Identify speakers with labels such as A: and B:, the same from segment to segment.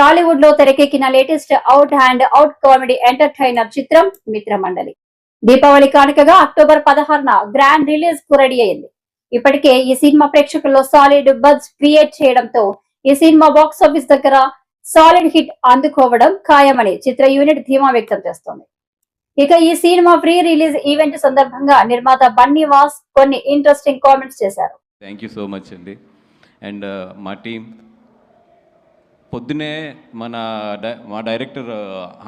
A: టాలీవుడ్లో తెరకెక్కిన latest out and out comedy entertainer చిత్రం మిత్రమండలి దీపావళి కానుకగా అక్టోబర్ పదహారున గ్రాండ్ రిలీజ్కు రెడీ అయింది. ఇప్పటికే ఈ సినిమా ప్రేక్షకుల్లో సాలిడ్ బజ్ క్రియేట్ చేయడంతో ఈ సినిమా బాక్స్ ఆఫీస్ దగ్గర సాలిడ్ హిట్ అందుకోవడం ఖాయమని చిత్ర యూనిట్ ధీమా వ్యక్తం చేస్తోంది. ఇక ఈ సినిమా ప్రీ రిలీజ్ ఈవెంట్ సందర్భంగా నిర్మాత బన్నీ వాస్ కొన్ని ఇంట్రెస్టింగ్ కామెంట్స్ చేశారు.
B: థ్యాంక్ యూ సో మచ్ అండి అండ్ మా టీం పొద్దునే మన డై మా డైరెక్టర్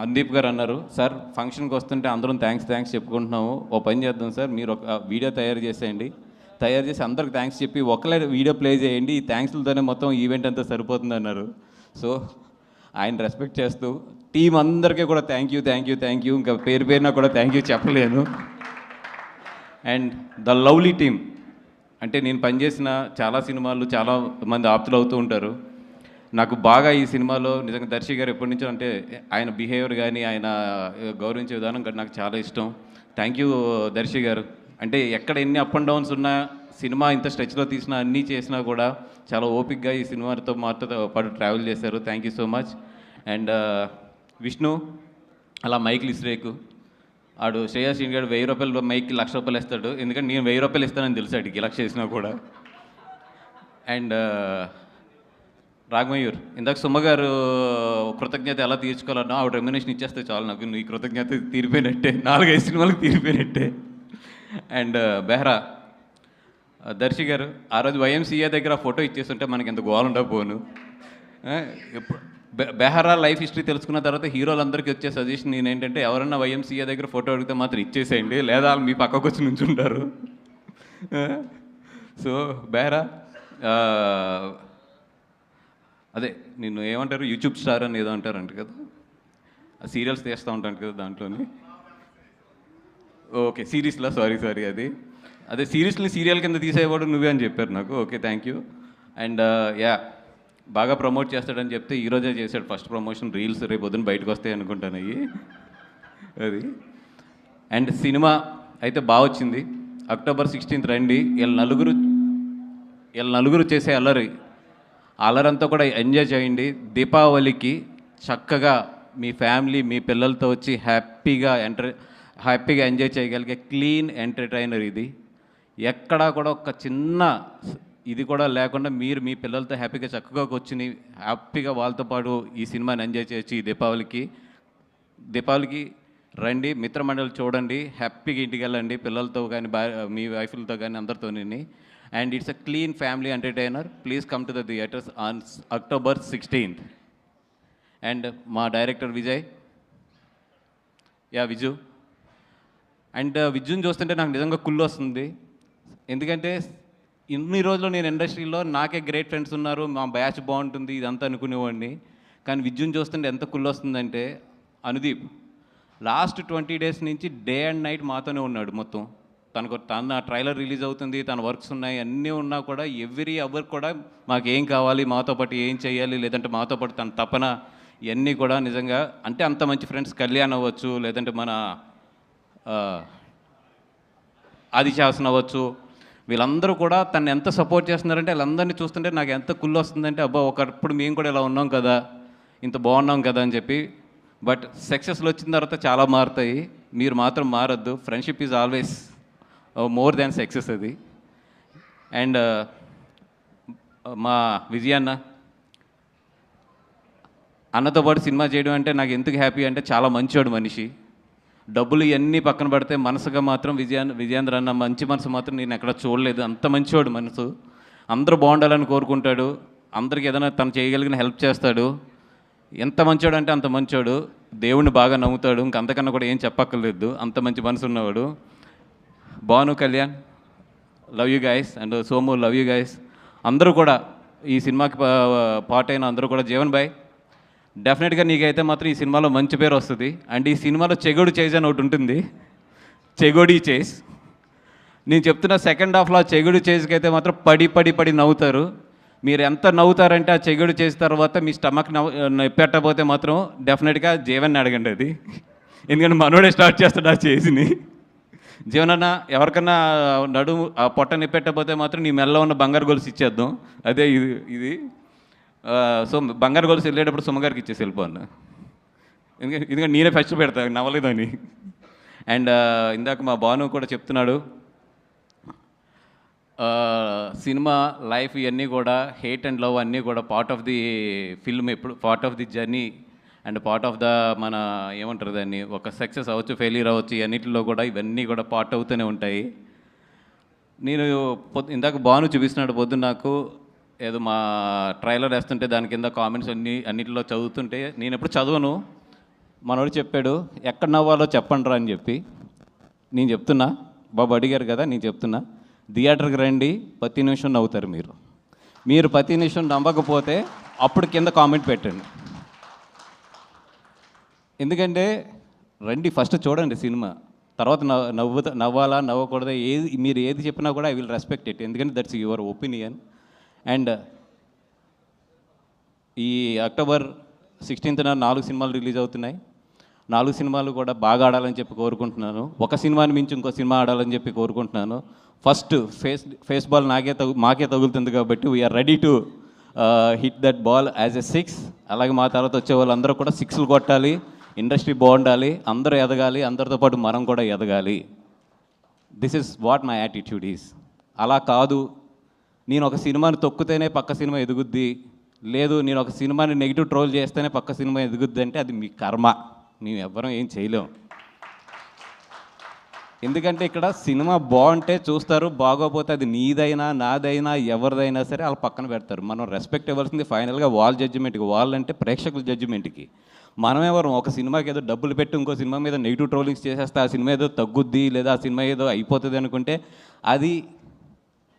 B: హందీప్ గారు అన్నారు సార్ ఫంక్షన్కి వస్తుంటే అందరం థ్యాంక్స్ థ్యాంక్స్ చెప్పుకుంటున్నాము. ఓ పని చేద్దాం సార్. మీరు ఒక వీడియో తయారు చేసేయండి. తయారు చేసి అందరికి థ్యాంక్స్ చెప్పి ఒకలే వీడియో ప్లే చేయండి. ఈ థ్యాంక్స్లతోనే మొత్తం ఈవెంట్ అంతా సరిపోతుంది అన్నారు. సో ఆయన రెస్పెక్ట్ చేస్తూ టీం అందరికీ కూడా thank you thank you thank you ఇంకా పేరు పేరున కూడా థ్యాంక్ యూ చెప్పలేను. And the lovely team. అంటే నేను పనిచేసిన చాలా సినిమాలు చాలా మంది ఆప్తులు అవుతూ ఉంటారు. నాకు బాగా ఈ సినిమాలో నిజంగా దర్శి గారు ఎప్పటి నుంచో అంటే ఆయన బిహేవియర్ కానీ ఆయన గౌరవించే విధానం కానీ నాకు చాలా ఇష్టం. థ్యాంక్ యూ దర్శి గారు. అంటే ఎక్కడ ఎన్ని అప్ అండ్ డౌన్స్ ఉన్నా సినిమా ఇంత స్ట్రెచ్లో తీసినా అన్నీ చేసినా కూడా చాలా ఓపిక్గా ఈ సినిమాతో మాతో పాటు ట్రావెల్ చేశారు. Thank you so much and Vishnu అలా మైకిల్ ఇస్రేకు ఆడు శ్రేయా సింగ్ గారు వెయ్యి రూపాయలు మైక్కి లక్ష రూపాయలు ఇస్తాడు. ఎందుకంటే నేను వెయ్యి రూపాయలు ఇస్తానని తెలుసు అడిగి లక్ష చేసినా కూడా. అండ్ రాఘమయూర్ ఇందాక సుమ్మగారు కృతజ్ఞత ఎలా తీర్చుకోవాలన్నా ఆవిడ రెమ్యునేషన్ ఇచ్చేస్తే చాలు నాకు. నీ కృతజ్ఞత తీరిపోయినట్టే. నాలుగైదు సినిమాలకు తీరిపోయినట్టే. అండ్ uh, బెహ్రా uh, దర్శి గారు ఆ రోజు వైఎంసీఏ దగ్గర ఫోటో ఇచ్చేస్తుంటే మనకి ఎంత గోల్ పోను ఎప్పుడు బె- బెహరా లైఫ్ హిస్టరీ తెలుసుకున్న తర్వాత హీరోలందరికీ వచ్చే సజెషన్ నేను ఏంటంటే ఎవరన్నా వైఎంసీఏ దగ్గర ఫోటో అడిగితే మాత్రం ఇచ్చేసేయండి లేదా వాళ్ళు మీ పక్కకు వచ్చి నుంచుంటారు. సో బెహరా uh, అదే నిన్ను ఏమంటారు? యూట్యూబ్ స్టార్ అని ఏదో అంటారంట కదా? ఆ సీరియల్స్ తీస్తూ ఉంటాను కదా దాంట్లోని? ఓకే సిరీస్లో సారీ సారీ అది. అదే సిరీస్ని సీరియల్ కింద తీసేవాడు నువ్వే అని చెప్పారు నాకు. Okay thank you and yeah బాగా ప్రమోట్ చేస్తాడని చెప్తే ఈరోజే చేశాడు. ఫస్ట్ ప్రమోషన్ రీల్స్ రేపు పొద్దున్న బయటకు వస్తాయి అనుకుంటాను అయ్యి. అది. అండ్ సినిమా అయితే బాగా వచ్చింది. అక్టోబర్ సిక్స్టీన్త్ రండి. వీళ్ళ నలుగురు వీళ్ళ నలుగురు చేసే అల్లరి. అలరంతా కూడా ఎంజాయ్ చేయండి. దీపావళికి చక్కగా మీ ఫ్యామిలీ మీ పిల్లలతో వచ్చి హ్యాపీగా ఎంటర్ హ్యాపీగా ఎంజాయ్ చేయగలిగే క్లీన్ ఎంటర్టైనర్ ఇది. ఎక్కడా కూడా ఒక చిన్న ఇది కూడా లేకుండా మీరు మీ పిల్లలతో హ్యాపీగా చక్కగా కూర్చుని హ్యాపీగా వాళ్ళతో పాటు ఈ సినిమాని ఎంజాయ్ చేయొచ్చు ఈ దీపావళికి దీపావళికి రండి మిత్రమండలి చూడండి హ్యాపీగా ఇంటికి వెళ్ళండి పిల్లలతో కానీ భార్య మీ వైఫ్లతో కానీ అందరితో and it's a clean family entertainer please come to the theatres on October sixteenth and మా director Vijay yeah Viju and విజుని చూస్తుంటే నాకు నిజంగా కుళ్ళు వస్తుంది. ఎందుకంటే ఇన్ని రోజులు నేను ఇండస్ట్రీలో నాకే గ్రేట్ ఫ్రెండ్స్ ఉన్నారు మా బ్యాచ్ బాగుంటుంది ఇదంతా అనుకునేవాడిని. కానీ విద్యుని చూస్తుంటే ఎంత కుళ్ళు వస్తుందంటే అనుదీప్. లాస్ట్ ట్వంటీ డేస్ నుంచి డే అండ్ నైట్ మాతోనే ఉన్నాడు మొత్తం. తనకు తన ట్రైలర్ రిలీజ్ అవుతుంది తన వర్క్స్ ఉన్నాయి అన్నీ ఉన్నా కూడా ఎవ్రీ అవర్ కూడా మాకు ఏం కావాలి మాతో పాటు ఏం చేయాలి లేదంటే మాతో పాటు తన తపన ఇవన్నీ కూడా నిజంగా అంటే అంత మంచి ఫ్రెండ్స్ కళ్యాణ్ అవ్వచ్చు లేదంటే మన ఆ, అవ్వచ్చు. వీళ్ళందరూ కూడా తను ఎంత సపోర్ట్ చేస్తున్నారంటే వీళ్ళందరినీ చూస్తుంటే నాకు ఎంత కుళ్ళు వస్తుందంటే అబ్బా ఒకప్పుడు మేము కూడా ఇలా ఉన్నాం కదా ఇంత బాగున్నాం కదా అని చెప్పి బట్ సక్సెస్లు వచ్చిన తర్వాత చాలా మారుతాయి. మీరు మాత్రం మారద్దు. Friendship is always uh, more than success అది. అండ్ uh, మా విజయన్న అన్నతో పాటు సినిమా చేయడం అంటే నాకు ఎందుకు హ్యాపీ అంటే చాలా మంచివాడు మనిషి. డబ్బులు ఇవన్నీ పక్కన పడితే మనసుగా మాత్రం విజయాన్ విజయేంద్ర అన్న మంచి మనసు మాత్రం నేను ఎక్కడ చూడలేదు. అంత మంచివాడు మనసు. అందరూ బాగుండాలని కోరుకుంటాడు. అందరికి ఏదైనా తను చేయగలిగిన హెల్ప్ చేస్తాడు. ఎంత మంచోడు అంటే అంత మంచోడు. దేవుణ్ణి బాగా నమ్ముతాడు. ఇంకంతకన్నా కూడా ఏం చెప్పక్కర్లేదు. అంత మంచి మనసు ఉన్నవాడు. Bhanu Kalyan love you guys and Somu love you guys అందరూ కూడా ఈ సినిమాకి పార్ట్ అయిన అందరూ కూడా జీవన్ బాయ్. డెఫినెట్గా నీకైతే మాత్రం ఈ సినిమాలో మంచి పేరు వస్తుంది. అండ్ ఈ సినిమాలో చెగోడు చేజ్ అని ఒకటి ఉంటుంది. చెగోడి చేజ్. నేను చెప్తున్న సెకండ్ హాఫ్లో చెగుడు చేజ్కి అయితే మాత్రం పడి పడి పడి నవ్వుతారు. మీరు ఎంత నవ్వుతారంటే ఆ చెగుడు చేసిన తర్వాత మీ స్టమక్ నవ్వు నొప్పెట్టబోతే మాత్రం డెఫినెట్గా జీవన్ని అడగండి అది. ఎందుకంటే మనోడే స్టార్ట్ చేస్తాడు ఆ చేసిని. జీవనన్న ఎవరికన్నా నడుము ఆ పొట్ట నిప్పెట్టకపోతే మాత్రం నీ మెల్ల ఉన్న బంగారు గొలుసు ఇచ్చేద్దాం. అదే ఇది ఇది. సో బంగారు గొలుసు వెళ్ళేటప్పుడు సుమ్మగారికి ఇచ్చేసి వెళ్ళిపోను ఎందుకంటే ఎందుకంటే నేనే ఫస్ట్ పెడతా నవ్వలేదని అండ్ ఇందాక మా భాను కూడా చెప్తున్నాడు. సినిమా లైఫ్ ఇవన్నీ కూడా హేట్ అండ్ లవ్ అన్నీ కూడా పార్ట్ ఆఫ్ ది ఫిల్మ్ ఎప్పుడు part of the journey and part of the మన ఏమంటారు దాన్ని ఒక సక్సెస్ అవ్వచ్చు ఫెయిలియర్ అవ్వచ్చు ఇవన్నిటిలో కూడా ఇవన్నీ కూడా పార్ట్ అవుతూనే ఉంటాయి. నేను పొద్దు ఇందాక బాను చూపిస్తున్నాడు పొద్దున్న నాకు ఏదో మా ట్రైలర్ వేస్తుంటే దాని కింద కామెంట్స్ అన్ని అన్నిటిలో చదువుతుంటే నేను ఎప్పుడు చదవను. మనోడు చెప్పాడు ఎక్కడ నవ్వాలో చెప్పండి రా అని చెప్పి. నేను చెప్తున్నా బాబు అడిగారు కదా నేను చెప్తున్నా. థియేటర్కి రండి ప్రతి నిమిషం నవ్వుతారు మీరు. మీరు ప్రతి నిమిషం నవ్వకపోతే అప్పుడు కింద కామెంట్ పెట్టండి. ఎందుకంటే రండి ఫస్ట్ చూడండి సినిమా. తర్వాత నవ్వు నవ్వు నవ్వాలా నవ్వకూడదా ఏది మీరు ఏది చెప్పినా కూడా ఐ విల్ రెస్పెక్ట్ ఇట్. ఎందుకంటే దట్స్ యువర్ ఒపీనియన్. అండ్ ఈ అక్టోబర్ సిక్స్టీన్త్న నాలుగు సినిమాలు రిలీజ్ అవుతున్నాయి. నాలుగు సినిమాలు కూడా బాగా ఆడాలని చెప్పి కోరుకుంటున్నాను. ఒక సినిమాని మించి ఇంకో సినిమా ఆడాలని చెప్పి కోరుకుంటున్నాను. ఫస్ట్ ఫేస్ ఫేస్ బాల్ నాకే తగు మాకే తగులుతుంది కాబట్టి we are ready to hit that ball as a six అలాగే మా తర్వాత వచ్చే వాళ్ళందరూ కూడా సిక్స్లు కొట్టాలి ఇండస్ట్రీ బాగుండాలి అందరూ ఎదగాలి అందరితో పాటు మనం కూడా ఎదగాలి. This is what my attitude is అలా కాదు నేను ఒక సినిమాని తొక్కితేనే పక్క సినిమా ఎదుగుద్ది లేదు నేను ఒక సినిమాని నెగిటివ్ ట్రోల్ చేస్తేనే పక్క సినిమా ఎదుగుద్ది అంటే అది మీ కర్మ. మేము ఎవ్వరం ఏం చేయలేం. ఎందుకంటే ఇక్కడ సినిమా బాగుంటే చూస్తారు బాగోపోతే అది నీదైనా నాదైనా ఎవరిదైనా సరే వాళ్ళు పక్కన పెడతారు. మనం రెస్పెక్ట్ ఇవ్వాల్సింది ఫైనల్గా వాళ్ళ జడ్జిమెంట్కి వాళ్ళంటే ప్రేక్షకుల జడ్జిమెంట్కి మనం ఎవరు ఒక సినిమాకి ఏదో డబ్బులు పెట్టి ఇంకో సినిమా మీద నెగిటివ్ ట్రోలింగ్స్ చేసేస్తే ఆ సినిమా ఏదో తగ్గుద్ది లేదా ఆ సినిమా ఏదో అయిపోతుంది అనుకుంటే అది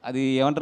B: అది ఏమంటారు?